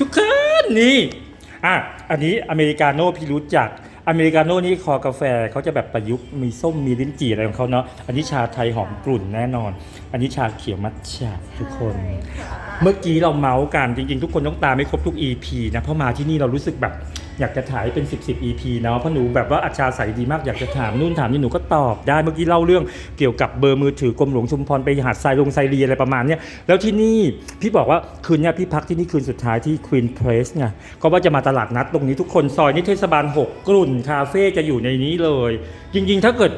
ทุกคนนี่อะอันนี้อเมริกาโน่พี่รู้จักอเมริกาโน่นี่คอกาแฟเขาจะแบบประยุกต์มีส้มมีลิ้นจี่อะไรของเขาเนาะอันนี้ชาไทยหอมกลุ่นแน่นอน อันนี้ชาเขียวมัทฉะทุกคน เมื่อกี้เราเมาส์กันจริง ๆ ทุกคนต้องตามไม่ครบทุก EP นะเพราะมาที่นี่เรารู้สึกแบบ อยากจะถ่ายเป็น 10 10 EP เนาะเพราะหนูแบบว่าอัจฉริยดีมากอยากจะถามนู่นถามนี่หนูก็ตอบได้เมื่อกี้เล่าเรื่องเกี่ยวกับเบอร์มือถือกรมหลวงชุมพรไปหาดทรายลงไซเรียอะไรประมาณเนี้ยแล้วที่นี่พี่บอกว่าคืนเนี้ยพี่พักที่นี่คืนสุดท้ายที่ควีนเพรสไงก็ว่าจะมาตลาดนัดตรงนี้ทุกคนซอยนี้เทศบาล 6 กลุ่นคาเฟ่จะอยู่ในนี้เลย จริงๆ ถ้าเกิด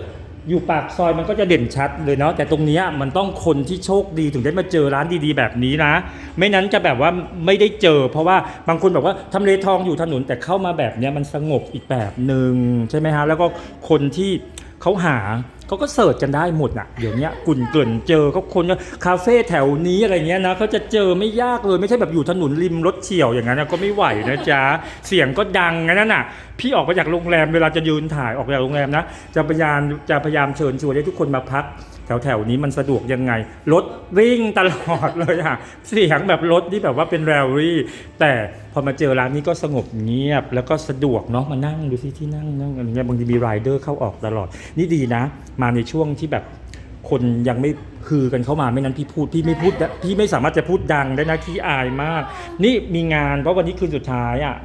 อยู่ปากซอยมันก็จะเด่นชัดเลยเนาะแต่ตรงนี้มันต้องคนที่โชคดีถึงได้มาเจอร้านดีๆ แบบนี้นะ ไม่นั้นจะแบบว่าไม่ได้เจอ เพราะว่าบางคนบอกว่าทำเลทองอยู่ถนนแต่เข้ามาแบบเนี้ยมันสงบอีกแบบหนึ่งใช่ไหมฮะแล้วก็คนที่ เขาหาเขาก็เสิร์ชกันได้หมดน่ะเดี๋ยวนี้กุ่นเกินเจอเขาคนคาเฟ่แถวนี้อะไรเงี้ยนะเขาจะเจอไม่ยากเลยไม่ใช่แบบอยู่ถนนริมรถเฉียวอย่างนั้นนะก็ไม่ไหวนะจ๊ะเสียงก็ดังงั้นน่ะ พี่ออกมาจากโรงแรมเวลาจะยืนถ่ายออกจากโรงแรมนะจะพยายามจะพยายามเชิญชวนให้ทุกคนมาพัก แถวแถวๆนี้มันสะดวกยังไง รถวิ่งตลอดเลยค่ะเสียงแบบรถที่แบบว่าเป็นแรลลี่ แต่พอมาเจอร้านนี้ก็สงบเงียบ แล้วก็สะดวกเนาะมานั่งดูสิที่นั่งนั่งอะไรเงี้ยบางทีมีไรเดอร์เข้าออกตลอด นี่ดีนะ มาในช่วงที่แบบคนยังไม่คือกันเข้ามาไม่นั้นพี่พูดพี่ไม่พูดพี่ไม่สามารถจะพูดดังได้นะขี้อายมาก นี่มีงานเพราะวันนี้คืนสุดท้ายอะ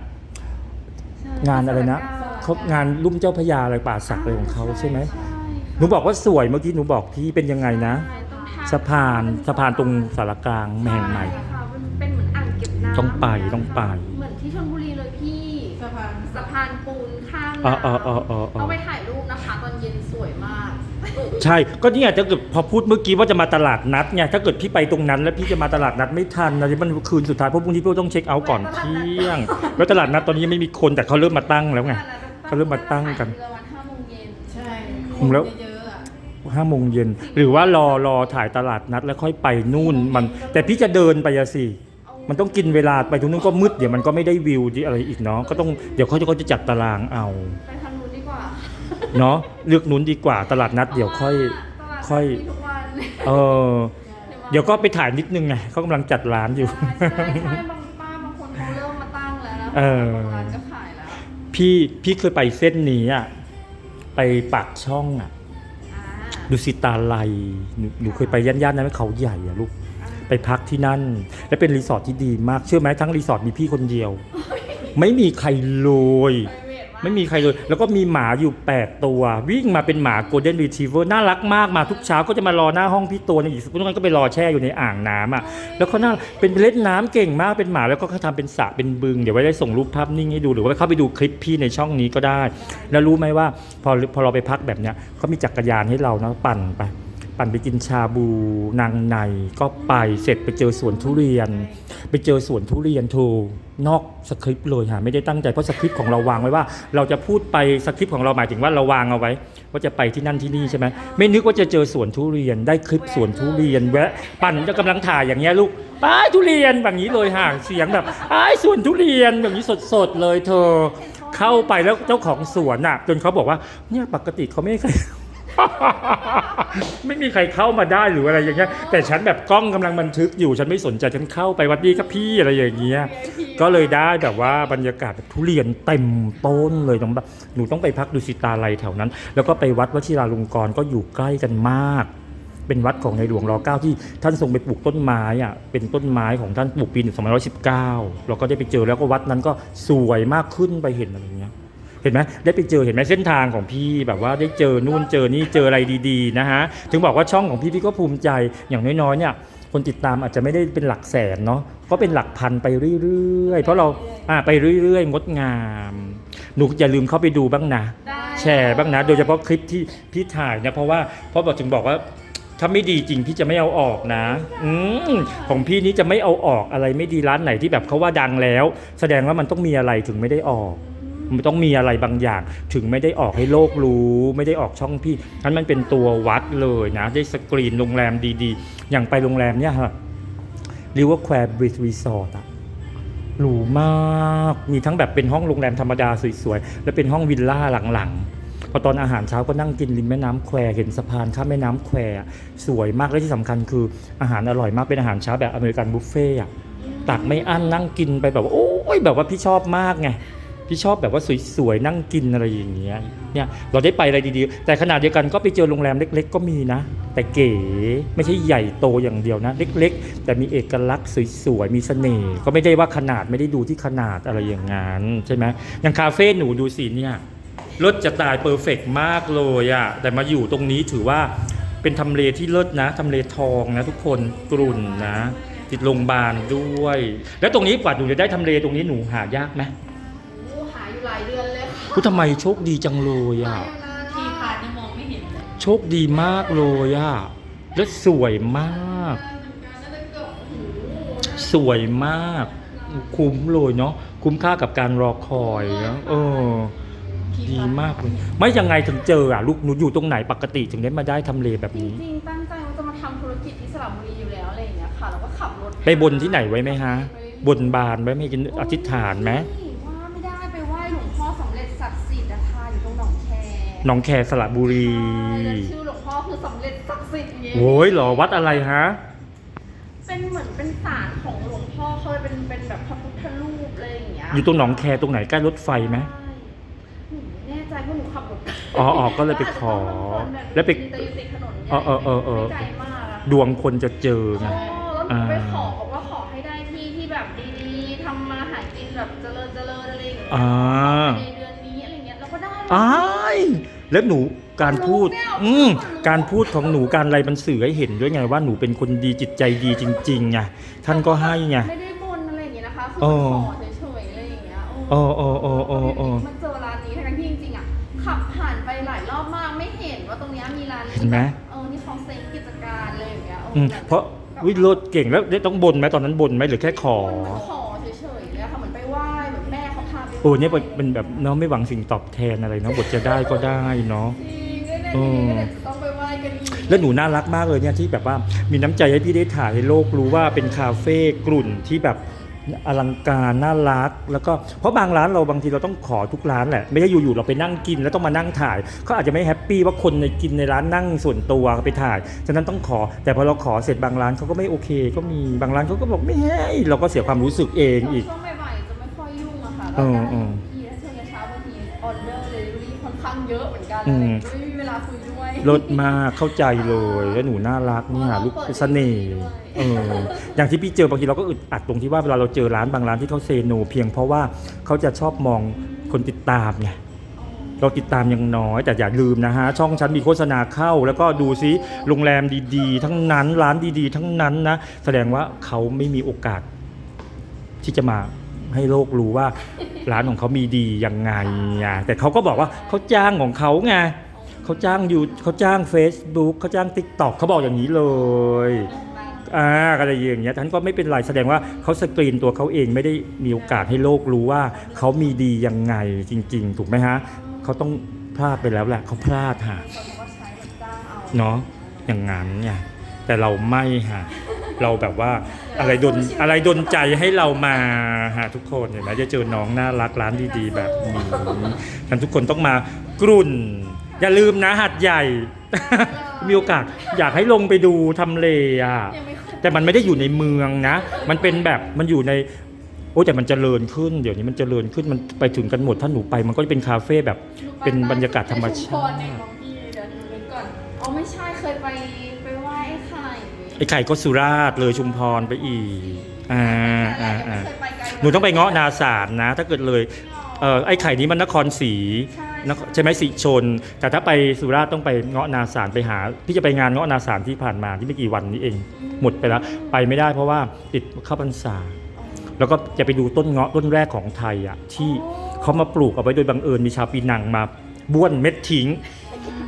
งานอะไรนะเขางานลุ่มเจ้าพระยาอะไรป่าสักอะไรของเขาใช่ไหม หนูบอกว่าสวยเมื่อกี้หนูบอกพี่เป็นยังไงนะ สะพานสะพานตรงสารกลางแห่งใหม่ ช่ค่ะมันเป็นเหมือนอ่างเก็บน้ำต้องไปต้องไป เหมือนที่ชลบุรีเลยพี่สะพานสะพานปูนข้างอ๋อน้ำอ๋ออ๋ออ๋ออ๋อ ต้องไปถ่ายรูปนะคะตอนเย็นสวยมาก ใช่ ก็เนี่ยถ้าเกิดพอพูดเมื่อกี้ว่าจะมาตลาดนัดเนี่ยถ้าเกิดพี่ไปตรงนั้นแล้วพี่จะมาตลาดนัดไม่ทันนะที่มันคืนสุดท้ายเพราะพรุ่งนี้พี่ต้องเช็คเอาท์ก่อนเที่ยง แล้วตลาดนัดตอนนี้ยังไม่มีคนแต่เขาเริ่มมาตั้งแล้วไง เขาเริ่มมาตั้งกันถ่ายเรือวันห้าโมงเย็นใช่ แล้ว เยอะๆอะ ห้าโมงเย็น หรือว่ารอรอถ่ายตลาดนัดแล้วค่อยไปนู่นมัน แต่พี่จะเดินไปอะสิ มันต้องกินเวลาไปตรงนู้นก็มืดเดี๋ยวมันก็ไม่ได้วิวที่อะไรอีกเนาะก็ต้องเดี๋ยวเขาจะเขาจะจัดตารางเอาไปทางนู้นดีกว่าเนาะเลือกนู้นดีกว่าตลาดนัดเดี๋ยวค่อยตลาดค่อยมีทุกวันเออ เดี๋ยวก็ไปถ่ายนิดนึงไงเขากำลังจัดร้านอยู่ใช่ใช่ใช่บางป้าบางคนเขาเริ่มมาตั้งแล้วนะเออ บางร้านก็ขายแล้วพี่พี่เคยไปเส้นนี้อะไปปากช่องอะอ่า ดูสิตาไลหนูหนูเคยไปย่านๆนั้นไหมเขาใหญ่อะลูก ไปพักที่นั่น และเป็นรีสอร์ทที่ดีมาก เชื่อไหมทั้งรีสอร์ทมีพี่คนเดียว ไม่มีใครเลย ไม่มีใครเลย แล้วก็มีหมาอยู่ 8 ตัว วิ่งมาเป็นหมา Golden Retriever น่ารักมากมาทุกเช้าก็จะมารอหน้าห้องพี่ตัวหนึงอีกสักพักก็ไปรอแช่อยู่ในอ่างน้ำอะแล้วเขาน่าเป็นเล่นน้ำเก่งมากเป็นหมาแล้วก็เขาทำเป็นสระเป็นบึง เดี๋ยวไว้ได้ส่งรูปภาพนิ่งให้ดูหรือว่าเข้าไปดูคลิปพี่ในช่องนี้ก็ได้ แล้วรู้ไหมว่าพอพอเราไปพักแบบเนี้ยเขามีจักรยานให้เรานะปั่นไป ปั่นไปกินชาบูนางในก็ไปเสร็จไปเจอสวนทุเรียน ไปเจอสวนทุเรียนโท นอกสคริปต์เลยฮะไม่ได้ตั้งใจเพราะสคริปต์ของเราวางไว้ว่า เราจะพูดไปสคริปต์ของเราหมายถึงว่าเราวางเอาไว้ ว่าจะไปที่นั่นที่นี่ใช่ไหมไม่นึกว่าจะเจอสวนทุเรียนได้คลิปสวนทุเรียนแวะปั่นจะกำลังถ่ายอย่างเงี้ยลูกไป้ายทุเรียนแบบนี้เลยห่างเสียงแบบไอ้ายสวนทุเรียนแบบนี้สดๆเลยเธอ เข้าไปแล้วเจ้าของสวนอะจนเขาบอกว่าเนี่ยปกติเขาไม่ให้ใคร ไม่มีใครเข้ามาได้หรืออะไรอย่างเงี้ย แต่ฉันแบบกล้องกำลังบันทึกอยู่ฉันไม่สนใจฉันเข้าไปวัดดีครับพี่อะไรอย่างเงี้ย ก็เลยได้แบบว่าบรรยากาศแบบทุเรียนเต็มต้นเลยต้องแบบหนูต้องไปพักดูสิตาลัยแถวนั้น แล้วก็ไปวัดวชิราลงกรณ์ก็อยู่ใกล้กันมากเป็นวัดของในหลวงรอเก้าที่ท่านทรงไปปลูกต้นไม้อะเป็นต้นไม้ของท่านปลูกปี2519เราก็ได้ไปเจอแล้วก็วัดนั้นก็สวยมากขึ้นไปเห็นอะไรอย่างเงี้ยเห็นไหมได้ไปเจอเห็นไหมเส้นทางของพี่แบบว่าได้เจอนู่นเจอนี่เจออะไรดีๆนะฮะถึงบอกว่าช่องของพี่พี่ก็ภูมิใจอย่างน้อยๆเนี่ยคนติดตามอาจจะไม่ได้เป็นหลักแสนเนาะก็เป็นหลักพันไปเรื่อยๆ เพราะเราอ่าไปเรื่อยๆ งดงามหนูอย่าลืมเข้าไปดูบ้างนะได้แชร์บ้างนะ โดยเฉพาะคลิปที่พี่ถ่ายเนี่ยเพราะว่าเพราะบอกถึงบอกว่าถ้าไม่ดีจริงพี่จะไม่เอาออกนะ อืมของพี่นี้จะไม่เอาออกอะไรไม่ดีร้านไหนที่แบบเขาว่าดังแล้ว แสดงว่ามันต้องมีอะไรถึงไม่ได้ออก มันต้องมีอะไรบางอย่าง ถึงไม่ได้ออกให้โลกรู้ ไม่ได้ออกช่องพี่นั้นมันเป็นตัววัดเลยนะ ได้สกรีนโรงแรมดีๆ อย่างไปโรงแรมเนี่ยฮะริเวอร์แควร์บริดรีสอร์ทอะหรูมาก มีทั้งแบบเป็นห้องโรงแรมธรรมดาสวยๆ และเป็นห้องวิลล่าหลังๆ พอตอนอาหารเช้าก็นั่งกินริมแม่น้ำแควเห็นสะพานข้ามแม่น้ำแควสวยมากและที่สำคัญคืออาหารอร่อยมากเป็นอาหารเช้าแบบอเมริกันบุฟเฟ่ต์อะตักไม่อั้นนั่งกินไปแบบว่าโอ้ยแบบว่าพี่ชอบมากไง พี่ชอบแบบว่าสวยๆนั่งกินอะไรอย่างเงี้ยเนี่ยเราได้ไปอะไรดีๆ แต่ขนาดเดียวกันก็ไปเจอโรงแรมเล็ก ๆ ก็มีนะ แต่เก๋ไม่ใช่ใหญ่โตอย่างเดียวนะ เล็ก ๆ แต่มีเอกลักษณ์สวยๆมีเสน่ห์ก็ไม่ได้ว่าขนาดไม่ได้ดูที่ขนาดอะไรอย่างงั้นใช่ไหมอย่างคาเฟ่หนูดูสิเนี่ยรถจะตายเพอร์เฟกมากเลยอะแต่มาอยู่ตรงนี้ถือว่าเป็นทำเลที่เลิศนะทำเลทองนะทุกคนกรุ่นนะ ติดโรงพยาบาลด้วย แล้วตรงนี้กว่าหนูจะได้ทำเลตรงนี้หนูหายากไหม ค่ะพูดทำไมโชคดีจังเลยอะหาอยู่นานที่มากพานี่มองไม่เห็นเลยโชคดีมากเลยอะแล้วสวยมากเหมือนกันน่าจะเกือบโอ้โหสวยมาก คุ้มเลยเนาะคุ้มค่ากับการรอคอยนะเออ ดีมากเลยไม่ยังไงถึงเจออะลูกหนูอยู่ตรงไหนปกติถึงได้มาได้ทำเลแบบจนี้ ริงๆ ตั้งใจว่าจะมาทำธุรกิจที่สระบุรีอยู่แล้วอะไรอย่างเงี้ยค่ะ แล้วก็ขับรถไปบนที่ไหนไว้ไหมฮะ บนบานไว้ไหมกินอธิษฐานไหมว่าไม่ หนองแคสระบุรีใช่แล้วชื่อหลวงพ่อคือสำเร็จศักดิ์สิทธิ์อย่างเงี้ยโอ้ยเหรอวัดอะไรฮะ เป็นเหมือนเป็นศาลของหลวงพ่อเขาเลยเป็นเป็นแบบพระพุทธรูปอะไรอย่างเงี้ยอยู่ตรงหนองแคตรงไหนใกล้รถไฟไหมใช่หนูไม่แน่ใจเพราะหนูขับรถอ๋ออ๋อก็เลยไปขอ แล้วไปแต่อยู่ติดถนนเออเออเออเออ ไม่ไกลมากอะ ดวงคนจะเจอไงอ๋อแล้วหนูไปขอบอกว่าขอให้ได้ที่ที่แบบดีๆทำมาหากินแบบเจริญเจริญอะไรอย่างเงี้ยอ่า ในเดือนนี้อะไรเงี้ยเราก็ได้อ้าย แล้วหนูการพูด อืมการพูดของหนูการอะไรมันสื่อให้เห็นด้วยไงว่าหนูเป็นคนดีจิตใจดีจริงๆไงท่านก็ให้ไง ไม่ได้บนอะไรอย่างเงี้ยนะคะคือเออขอเฉยๆอะไรอย่างเงี้ยเออเออเออเออเออมาเจอร้านนี้ทั้งที่จริงๆอะขับผ่านไปหลายรอบมากไม่เห็นว่าตรงเนี้ยมีร้านเห็นไหมเออนี่เขาเซ็งกิจการอะไรอย่างเงี้ยอออืมแบบเพราะวิโรดเก่งแล้วได้ต้องบนไหมตอนนั้นบนไหมหรือแค่ขอขอ โอ้เนี่ยเป็นเป็นแบบเนาะไม่หวังสิ่งตอบแทนอะไรเนาะบทจะได้ก็ได้เนาะจริงๆเออเนี่ยจะต้องไปไหว้กันอีกแล้วหนูน่ารักมากเลยเนี่ยที่แบบว่ามีน้ำใจให้พี่ได้ถ่ายให้โลกรู้ว่าเป็นคาเฟ่กลุ่นที่แบบอลังการน่ารัก แล้วก็เพราะบางร้านเราบางทีเราต้องขอทุกร้านแหละไม่ใช่อยู่ๆเราไปนั่งกินแล้วต้องมานั่งถ่ายเขาอาจจะไม่แฮปปี้ว่าคนในกินในร้านนั่งส่วนตัวไปถ่ายฉะนั้นต้องขอ แต่พอเราขอเสร็จบางร้านเขาก็ไม่โอเค ก็มีบางร้านเขาก็บอกไม่ให้เราก็เสียความรู้สึกเองอีก ยุ่งอะค่ะเอแล้วอก็เออทีถ้าช่วงเช้าบางทีออเดอร์เลยรีค่อนข้างเยอะเหมือนกันอืม ไม่มีเวลาคุยด้วยลดมากเข้าใจเลยแล้วหนูน่ารักเนี่ยลูกเสน่ห์เอออย่างที่พี่เจอบางทีเราก็อึดอัดตรงที่ว่าเวลาเราเจอร้านบางร้านที่เขาเซโนเพียงเพราะว่าเขาจะชอบมองคนติดตามไงเราติดตามยังน้อย แต่อย่าลืมนะฮะ ช่องฉันมีโฆษณาเข้า แล้วก็ดูซิโรงแรมดี ๆ ทั้งนั้นร้านดีๆ ทั้งนั้นนะ แสดงว่าเขาไม่มีโอกาสที่จะมา ให้โลกรู้ว่าร้านของเขามีดียังไงอะแต่เขาก็บอกว่าเขาจ้างของเขาไงเขาจ้างอยู่เขาจ้าง Facebook เขาจ้าง t ิ k t o k เขาบอกอย่างนี้เลยอ่าอะไรอย่างเงี้ยท่านก็ไม่เป็นไรแสดงว่าเขาสกรีนตัวเขาเองไม่ได้มีโอกาสให้โลกรู้ว่าเขามีดียังไงจริง ๆ ถูกไหมฮะเขาต้องพลาดไปแล้วแหละเขาพลาดฮะคนก็ใช้แบบจ้างเอาเนาะอย่างนั้นไงแต่เราไม่ฮะเราแบบว่า อะไรดนอะไรดนใจให้เรามาฮะทุกคนเห็นไหมจะเจอน้องน่ารักร้านดีๆ แบบนี้ท่านทุกคนต้องมากรุ่น อย่าลืมนะหัดใหญ่ มีโอกาสอยากให้ลงไปดูทำเลอะแต่มันไม่ได้อยู่ในเมืองนะ มันเป็นแบบมันอยู่ในโอ้แต่มันเจริญขึ้น เดี๋ยวนี้มันเจริญขึ้นมันไปถึงกันหมดถ้าหนูไป มันก็จะเป็นคาเฟ่แบบเป็นบรรยากาศธรรมชาติ ไอ้ไข่ก็สุราษฎร์เลยชุมพรไปอีกอ่าอ่าอ่าไม่เคยไปไกลหนูต้องไปเงาะนาสารนะ ถ้าเกิดเลยเออไอ้ไข่นี้มันนครศรีใช่นครใช่ไหมสิชน แต่ถ้าไปสุราษฎร์ต้องไปเงาะนาสารไปหา พี่จะไปงานเงาะนาสารที่ผ่านมาที่ไม่กี่วันนี้เอง หมดไปแล้ว ไปไม่ได้เพราะว่าติดเข้าพรรษา แล้วก็จะไปดูต้นเงาะต้นแรกของไทยอะที่เขามาปลูกเอาไว้โดยบังเอิญมีชาวปีนังมาบ้วนเม็ดทิ้ง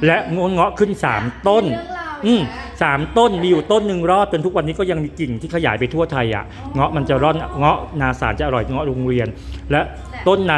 และงวงเงาะขึ้นสามต้นเรื่ อืมสามต้นมีอยู่ต้นหนึ่งรอดจนทุกวันนี้ก็ยังมีกิ่งที่ขยายไปทั่วไทยอะเงาะมันจะร่อนเงาะนาสารจะอร่อยเงาะโรงเรียน และต้นนั้น